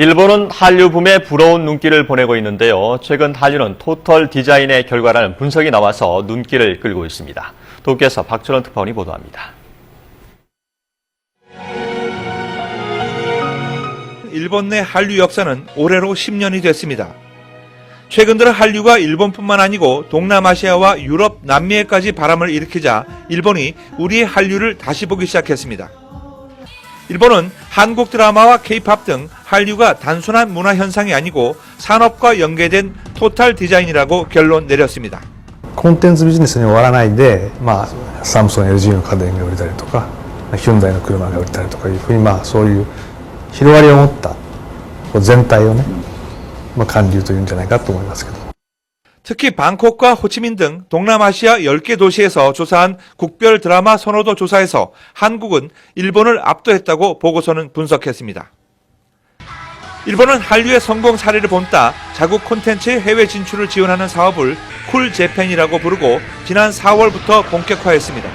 일본은 한류 붐에 부러운 눈길을 보내고 있는데요. 최근 한류는 토털 디자인의 결과라는 분석이 나와서 눈길을 끌고 있습니다. 도쿄에서 박철원 특파원이 보도합니다. 일본 내 한류 역사는 올해로 10년이 됐습니다. 최근 들어 한류가 일본뿐만 아니고 동남아시아와 유럽, 남미에까지 바람을 일으키자 일본이 우리의 한류를 다시 보기 시작했습니다. 일본은 한국 드라마와 케이팝 등 한류가 단순한 문화 현상이 아니고 산업과 연계된 토탈 디자인이라고 결론 내렸습니다. コンテンツビジネスに終わらないで、まあ、サムソン LG の家電が売れたりとかヒュンダイの車が売れたりとかいうふうに、まあ、そういう広がりを持ったこう全体をね、まあ、韓流というんじゃないかと思いますけど。 특히 방콕과 호치민 등 동남아시아 10개 도시에서 조사한 국별 드라마 선호도 조사에서 한국은 일본을 압도했다고 보고서는 분석했습니다. 일본은 한류의 성공 사례를 본따 자국 콘텐츠의 해외 진출을 지원하는 사업을 쿨 재팬이라고 부르고 지난 4월부터 본격화했습니다.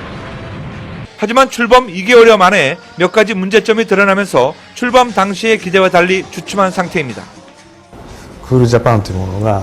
하지만 출범 2개월여 만에 몇 가지 문제점이 드러나면서 출범 당시의 기대와 달리 주춤한 상태입니다. クールジャパンというものが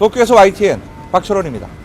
도쿄에서 YTN 박철원입니다.